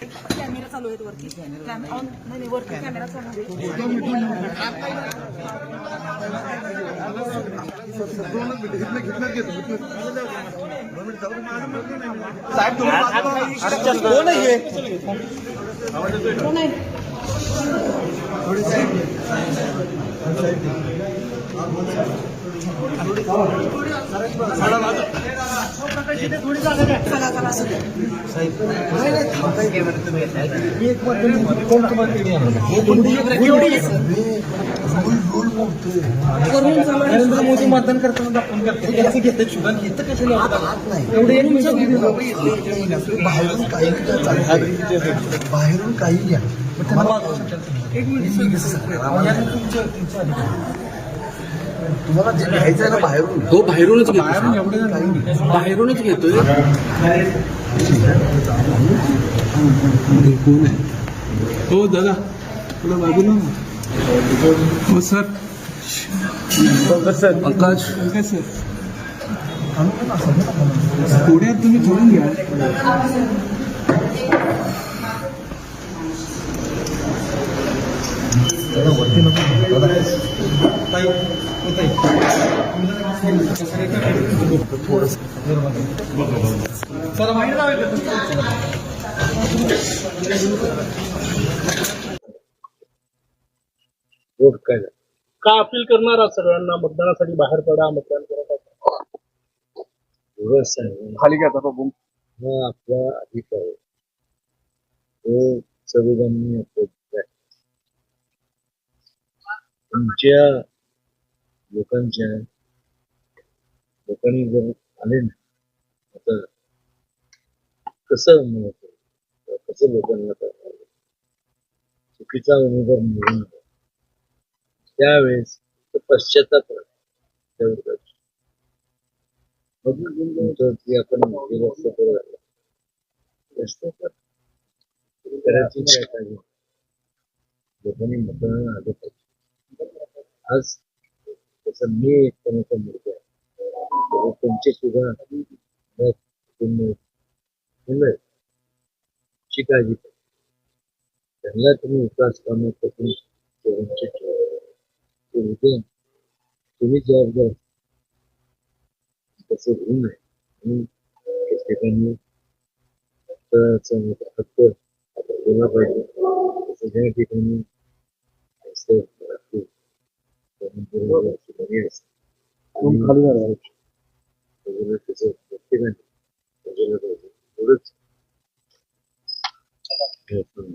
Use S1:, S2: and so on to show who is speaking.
S1: Camera चालू आहेत वरती. नाही वरती कॅमेरा चालू साहेब आहे.
S2: नरेंद्र मोदी मतदान करताना दाखवून करते त्याचं घेते शुभन घेतं कशाला एवढे
S3: बाहेरून काही बाहेरून काही घ्या. एक मिनिट मी तुम्हाला जे घ्यायचं आहे ना बाहेरून.
S4: तो बाहेरूनच घेतो बाहेरूनच घेतोय. कोण आहे हो दादा. तुला बाजूला ना. हो sir.
S2: Sir.
S4: Pankaj.
S2: Pankaj sir. पुण्यात तुम्ही जोडून घ्या.
S3: दादा, वरती नको दादा.
S5: वोट काय?
S6: का अपील करणार आहात सगळ्यांना मतदानासाठी बाहेर पडा मतदान करा
S5: एवढंच सांगेन.
S2: खाली घ्या बाबू
S5: हा आपला अधिकार आहे तो संविधानाने आपल्या दिला आहे. तुमच्या लोकांच्या लोकांनी जर आले ना आता कसं म्हणत कसं लोकांना करणार? चुकीचा उमेदवार निवडून त्यावेळेस पश्चाताप मग आपण करायची काय पाहिजे लोकांनी मतदान आलं पाहिजे. आज तसं मी एक कोणाचा मुलगा आहे म्हणजे तुमचे सुद्धा मत, काळजी त्यांना तुम्ही विकास कामं करून ते ठेवा. उद्या तुम्ही जबाबदार. तसं होऊ नये. म्हणून त्या ठिकाणी हक्क आपण पाहिजे. तसं ज्या ठिकाणी असं राहते, त्यानंतर अशी बरी असते. आणि बाजूला त्याचं प्रत्येकाने बाजूला पाहिजे एवढंच हे आपण